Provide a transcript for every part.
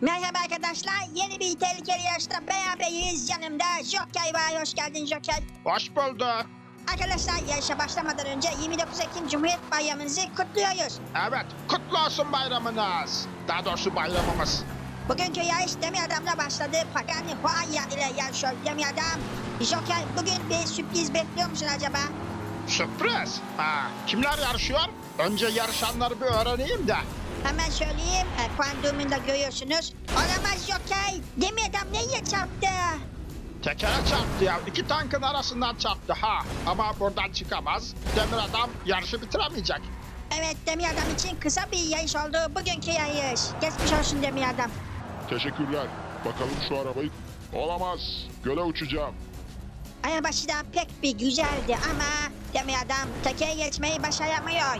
Merhaba arkadaşlar. Yeni bir tehlikeli yarışta beraberiz. Yanımda Joker var. Hoş geldin Joker. Hoş bulduk. Arkadaşlar yarışa başlamadan önce 29 Ekim Cumhuriyet Bayramınızı kutluyoruz. Evet, kutlu olsun bayramınız. Daha doğrusu bayramımız. Bugünkü yarış Demir Adam'la başladı. Pagani Huaya ile yarışıyor Demir Adam. Joker bugün bir sürpriz bekliyor musun acaba? Sürpriz. Ha, kimler yarışıyor? Önce yarışanları bir öğreneyim de. Hemen söyleyeyim. E, puan durumunda görüyorsunuz. Olamaz Joker. Demir Adam neye çarptı? Tekere çarptı ya. İki tankın arasından çarptı ha. Ama buradan çıkamaz. Demir adam yarışı bitiremeyecek. Evet Demir Adam için kısa bir yarış oldu. Bugünkü yarış. Geçmiş olsun Demir Adam. Teşekkürler. Bakalım şu arabayı. Olamaz. Göle uçacağım. Arabaşı da pek bir güzeldi ama Demir Adam tekeye geçmeyi başaramıyor.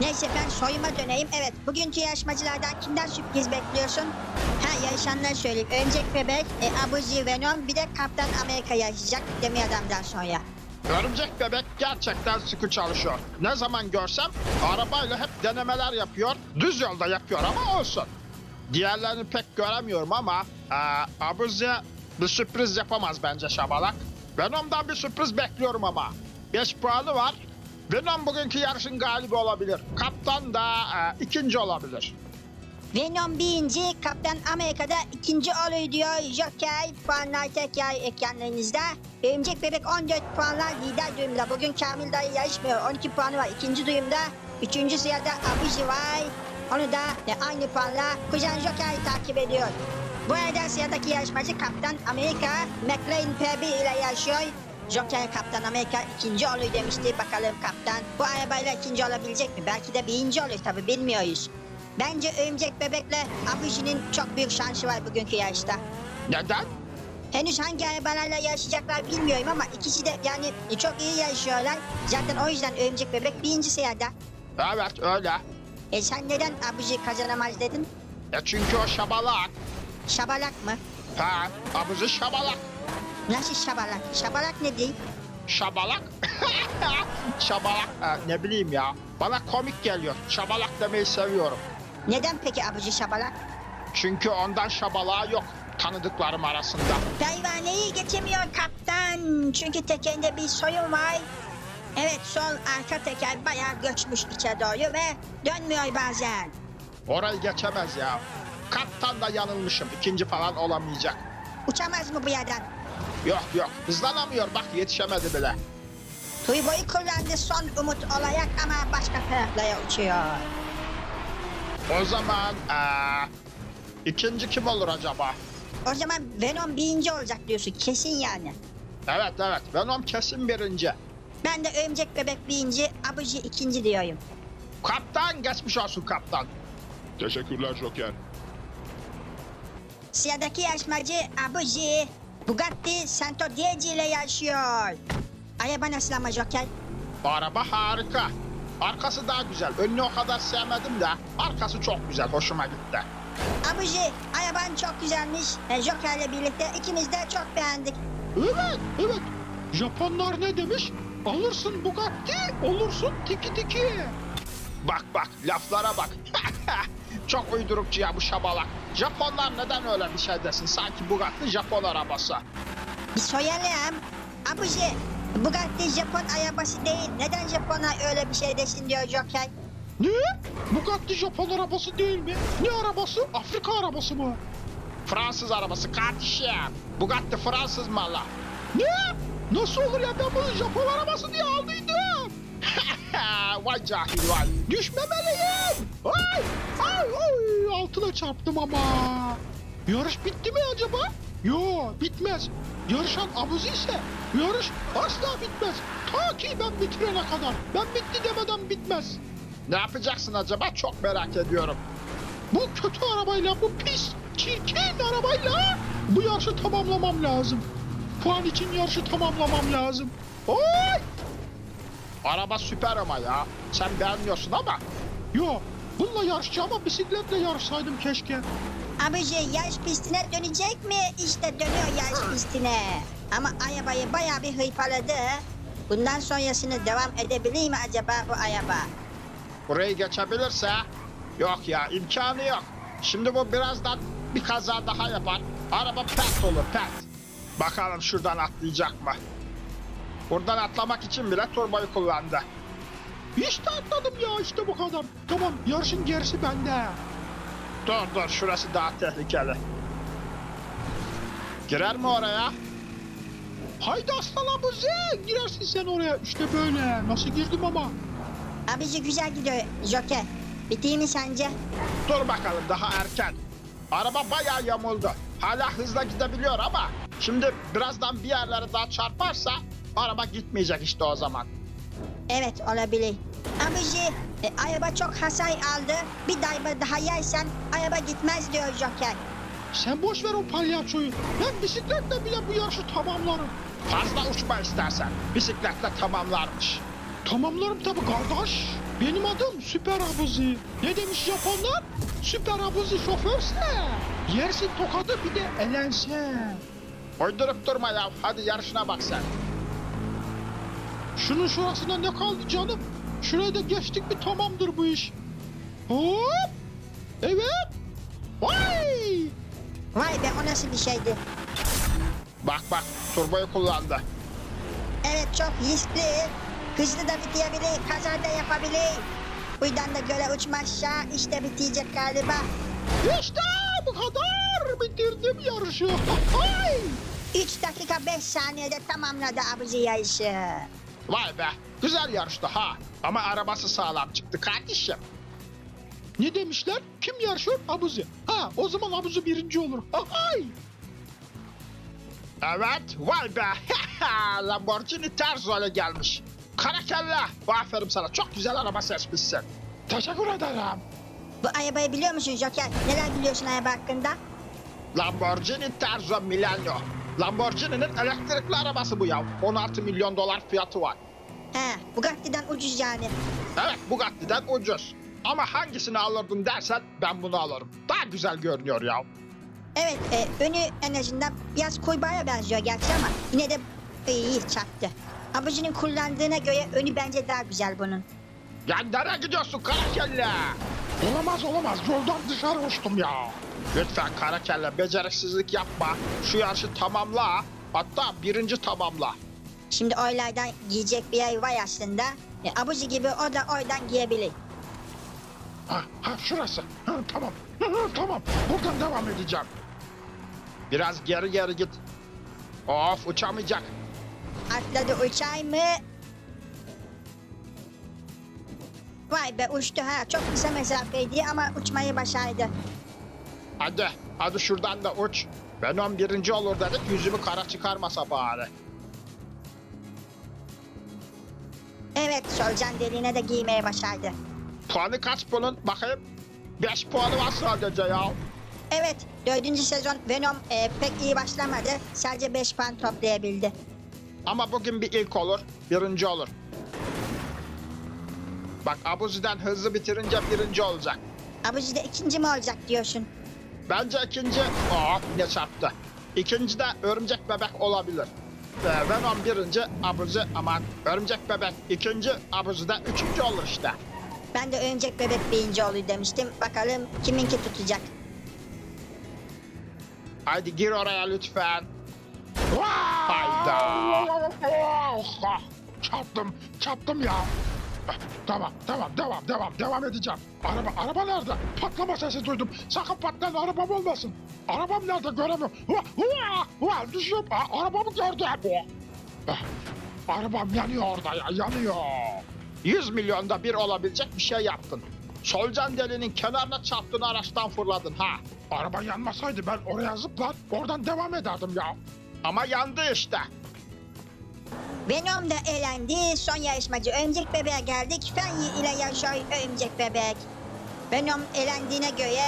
Neyse ben soyuma döneyim. Evet bugünkü yarışmacılardan kimden sürpriz bekliyorsun? Ha yarışanları söyleyeyim. Öncek Bebek, e, Abuzi Venom bir de Kaptan Amerika yarışacak Demir Adam'dan sonra. Örümcek bebek gerçekten sıkı çalışıyor. Ne zaman görsem arabayla hep denemeler yapıyor. Düz yolda yapıyor ama olsun. Diğerlerini pek göremiyorum ama e, Abuzi bir sürpriz yapamaz bence Şabalak. Venom'dan bir sürpriz bekliyorum ama. 5 puanı var. Venom bugünkü yarışın galibi olabilir. Kaptan da e, ikinci olabilir. Venom birinci, Kaptan Amerika'da ikinci oluyor diyor Joker. Puanlar tekrar ekranlarınızda. Örümcek Bebek 14 puanla lider durumda. Bugün Kamil dayı yarışmıyor. 12 puanı var ikinci durumda. Üçüncü sırada Abuji var. Onu da e, aynı puanla Kuzen Joker takip ediyor. Bu arada sıradaki yarışmacı Kaptan Amerika McLaren PB ile yarışıyor. Joker Kaptan Amerika ikinci oluyor demişti. Bakalım Kaptan bu arabayla ikinci olabilecek mi? Belki de birinci olur tabi bilmiyoruz. Bence Örümcek Bebek'le Abuji'nin çok büyük şansı var bugünkü yarışta. Neden? Henüz hangi arabalarla yarışacaklar bilmiyorum ama ikisi de yani çok iyi yarışıyorlar. Zaten o yüzden Örümcek Bebek birinci sırada. Evet öyle. E sen neden Abuji kazanamaz dedin? E çünkü o Şabalak. Şabalak mı? Ha, Abuzi Şabalak. Nasıl şabalak? Şabalak ne değil? Şabalak. Şabalak e, ne bileyim ya. Bana komik geliyor. Şabalak demeyi seviyorum. Neden peki Abuji şabalak? Çünkü ondan şabalağı yok tanıdıklarım arasında. Pervaneyi geçemiyor kaptan. Çünkü tekerinde bir soyun var. Evet sol arka teker bayağı göçmüş içe doğru ve dönmüyor bazen. Orayı geçemez ya. Kaptan da yanılmışım. İkinci falan olamayacak. Uçamaz mı bu yerden? Yok yok hızlanamıyor bak yetişemedi bile. Turbo'yu kullandı son umut olarak ama başka taraflara uçuyor. O zaman eee, ikinci kim olur acaba? O zaman Venom birinci olacak diyorsun kesin yani. Evet evet Venom kesin birinci. Ben de Örümcek Bebek birinci, Abuji ikinci diyorum. Kaptan geçmiş olsun kaptan. Teşekkürler Joker. Sıradaki yarışmacı Abuji. Bugatti Santo Diego ile yarışıyor. Araba nasıl ama Joker? Araba harika. Arkası daha güzel. Önünü o kadar sevmedim de arkası çok güzel. Hoşuma gitti. Abuji, araban çok güzelmiş. E, Joker'le birlikte ikimiz de çok beğendik. Evet, evet. Japonlar ne demiş? Alırsın Bugatti, olursun tiki tiki. Bak bak, laflara bak. Çok uydurukçu ya bu şabalak. Japonlar neden öyle bir şey desin? Sanki Bugatti Japon arabası. Soyalım. Abuji, Bugatti Japon arabası değil. Neden Japonlar öyle bir şey desin diyor Joker. Ne? Bugatti Japon arabası değil mi? Ne arabası? Afrika arabası mı? Fransız arabası kardeşim. Bugatti Fransız malı. Ne? Nasıl olur ya ben bunu Japon arabası diye aldıydım. Vay cahil vay. Düşmemeliyim. Ay, ay, ay, altına çarptım ama. Yarış bitti mi acaba? Yo bitmez. Yarışan abuzi ise yarış asla bitmez. Ta ki ben bitirene kadar. Ben bitti demeden bitmez. Ne yapacaksın acaba çok merak ediyorum. Bu kötü arabayla, bu pis, çirkin arabayla bu yarışı tamamlamam lazım. Puan için yarışı tamamlamam lazım. Oy! Araba süper ama ya. Sen beğenmiyorsun ama. Yo, bununla yarışacağıma bisikletle yarışsaydım keşke. Abuji yarış pistine dönecek mi? İşte dönüyor yarış pistine. Ama arabayı bayağı bir hırpaladı. Bundan sonrasını devam edebilir mi acaba bu araba? Burayı geçebilirse yok ya imkanı yok. Şimdi bu birazdan bir kaza daha yapar. Araba pert olur pert. Bakalım şuradan atlayacak mı? Buradan atlamak için bile turboyu kullandı. İşte atladım ya işte bu kadar. Tamam yarışın gerisi bende. Dur dur şurası daha tehlikeli. Girer mi oraya? Haydi aslan abuzi girersin sen oraya. İşte böyle. Nasıl girdim ama. Abici güzel gidiyor Joker. Biteyim mi sence? Dur bakalım daha erken. Araba bayağı yamuldu. Hala hızla gidebiliyor ama şimdi birazdan bir yerlere daha çarparsa araba gitmeyecek işte o zaman. Evet olabilir. Abici e, araba çok hasar aldı. Bir darbe daha yersen araba gitmez diyor Joker. Sen boş ver o palyaçoyu. Ben bisikletle bile bu yarışı tamamlarım. Fazla uçma istersen. Bisikletle tamamlarmış. Tamamlarım tabii kardeş. Benim adım Süper Abuzi. Ne demiş Japonlar? Süper Abuzi şoförse. Yersin tokadı bir de elense. Uydurup durma ya. Hadi yarışına bak sen. Şunun şurasına ne kaldı canım? Şuraya da geçtik mi tamamdır bu iş. Hop! Evet! Vay! Vay be o nasıl bir şeydi? Bak bak turboyu kullandı. Evet çok riskli. Hızlı da bitebilir, kaza da yapabilir. Buradan da göle uçmazsa işte bitecek galiba. İşte bu kadar bitirdim yarışı. Hay! 3 dakika 5 saniyede tamamladı abici yarışı. Vay be. Güzel yarıştı ha. Ama arabası sağlam çıktı kardeşim. Ne demişler? Kim yarışıyor? Abuzi. Ha o zaman Abuzi birinci olur. Hay! Evet, vay be. Lamborghini Terzo'yla gelmiş. Karakella. Aferin sana. Çok güzel araba seçmişsin. Teşekkür ederim. Bu arabayı biliyor musun Joker? Neler biliyorsun araba hakkında? Lamborghini Terzo Milano. Lamborghini'nin elektrikli arabası bu ya. 16 milyon dolar fiyatı var. He, Bugatti'den ucuz yani. Evet, Bugatti'den ucuz. Ama hangisini alırdın dersen ben bunu alırım. Daha güzel görünüyor ya. Evet, e, önü en azından biraz kurbağaya benziyor gerçi ama yine de iyi çaktı. Abicinin kullandığına göre önü bence daha güzel bunun. Ya nereye gidiyorsun Karakella? Olamaz olamaz. Yoldan dışarı uçtum ya. Lütfen Karakella beceriksizlik yapma. Şu yarışı tamamla. Hatta birinci tamamla. Şimdi oylardan giyecek bir yer var aslında. E, abuzi gibi o da oradan giyebilir. Ha, ha şurası. Ha, tamam. Hı, tamam. Buradan devam edeceğim. Biraz geri geri git. Of uçamayacak. Atladı uçay mı? Vay be uçtu ha. Çok kısa mesafeydi ama uçmayı başardı. Hadi, hadi şuradan da uç. Venom birinci olur dedik, yüzümü kara çıkarmasa bari. Evet solucan deliğine de giymeye başardı. Puanı kaç bunun? Bakayım. 5 puanı var sadece ya. Evet dördüncü sezon Venom e, pek iyi başlamadı. Sadece 5 puan toplayabildi. Ama bugün bir ilk olur, birinci olur. Bak Abuzi'den hızlı bitirince birinci olacak. Abuzi de ikinci mi olacak diyorsun? Bence ikinci... Oh ne çarptı. İkinci de örümcek bebek olabilir. Ee, Venom birinci, Abuzi aman örümcek bebek ikinci, Abuzi de üçüncü olur işte. Ben de örümcek bebek birinci olur demiştim. Bakalım kiminki tutacak. Haydi gir oraya lütfen. Hayda. Oh, çarptım, çarptım ya. Ah, Tamam, tamam, devam, devam, devam edeceğim. Araba, araba nerede? Patlama sesi duydum. Sakın patlayan arabam olmasın. Arabam nerede göremiyorum. Hua, hua, hua, düşüyorum. Aa, arabamı gördüm. Ah, Arabam yanıyor orada ya, yanıyor. 100 milyonda bir olabilecek bir şey yaptın. Solucan delinin kenarına çarptın araçtan fırladın ha. Araba yanmasaydı ben oraya zıplar, oradan devam ederdim ya. Ama yandı işte. Venom da elendi. Son yarışmacı örümcek bebeğe geldik. Fenyi ile yarışıyor örümcek bebek. Venom elendiğine göre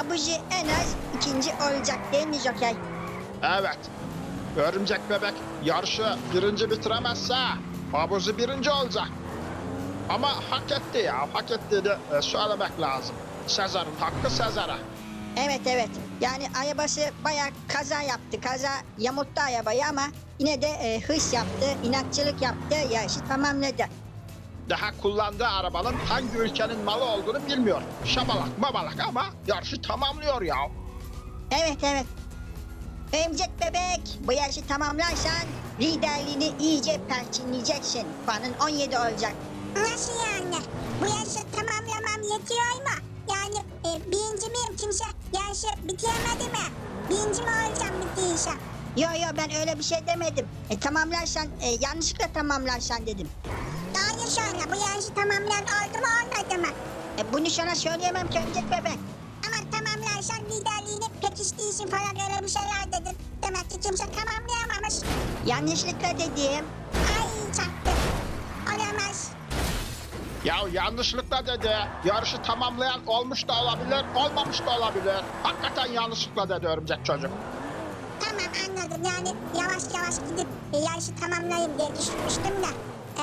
Abuji en az ikinci olacak değil mi Joker? Evet. Örümcek bebek yarışı birinci bitiremezse Abuzi birinci olacak. Ama hak etti ya. Hak ettiğini e, söylemek lazım. Sezar'ın hakkı Sezar'a. Evet evet. Yani arabası bayağı kaza yaptı. Kaza yamulttu arabayı ama yine de e, hırs yaptı, inatçılık yaptı, yarışı tamamladı. Daha kullandığı arabanın hangi ülkenin malı olduğunu bilmiyor. Şabalak mabalak ama yarışı tamamlıyor ya. Evet evet. Örümcek bebek bu yarışı tamamlarsan liderliğini iyice perçinleyeceksin. Puanın 17 olacak. Nasıl yani? Bu yarışı tamamlamam yetiyor mu? Bitiremedi mi? Birinci mi olacağım bittiyse? Yo yo ben öyle bir şey demedim. E, tamamlarsan e, yanlışlıkla tamamlarsan dedim. Daha sonra bu yarışı tamamlayan oldu mu olmadı mı? E, bunu sana söyleyemem ki bebek. Ama tamamlarsan liderliğini pekiştiği falan öyle bir şeyler dedim. Demek ki kimse tamamlayamamış. Yanlışlıkla dedim. Ay çaktım. Olamaz. Ya yanlışlıkla dedi. Yarışı tamamlayan olmuş da olabilir, olmamış da olabilir. Hakikaten yanlışlıkla dedi örümcek çocuk. Tamam anladım yani yavaş yavaş gidip e, yarışı tamamlayayım diye düşünmüştüm de.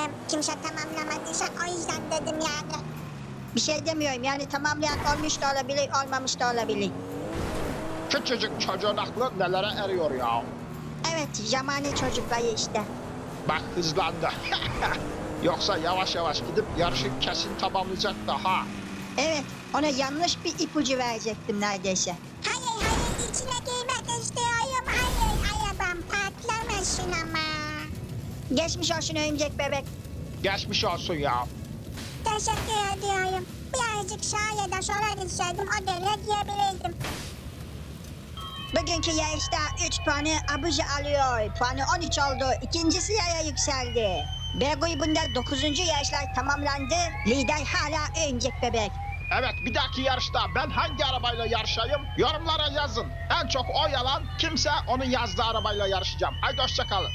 E, kimse tamamlamadıysa o yüzden dedim yani. Bir şey demiyorum yani tamamlayan olmuş da olabilir olmamış da olabilir. Küçücük çocuğun aklı nelere eriyor ya. Evet zamane çocukları işte. Bak hızlandı. Yoksa yavaş yavaş gidip yarışı kesin tamamlayacak da ha. Evet ona yanlış bir ipucu verecektim neredeyse. Hayır hayır içine girmek istiyorum. Hayır arabam patlamasın ama. Geçmiş olsun örümcek bebek. Geçmiş olsun ya. Teşekkür ediyorum. Birazcık sağa ya da sola gitseydim o devre diyebilirdim. Bugünkü yarışta 3 puanı Abuja alıyor. Puanı 13 oldu. İkinci sıraya yükseldi. B grubunda 9. yarışlar tamamlandı. Lider hala örümcek bebek. Evet bir dahaki yarışta ben hangi arabayla yarışayım yorumlara yazın. En çok o yalan kimse onun yazdığı arabayla yarışacağım. Haydi hoşçakalın.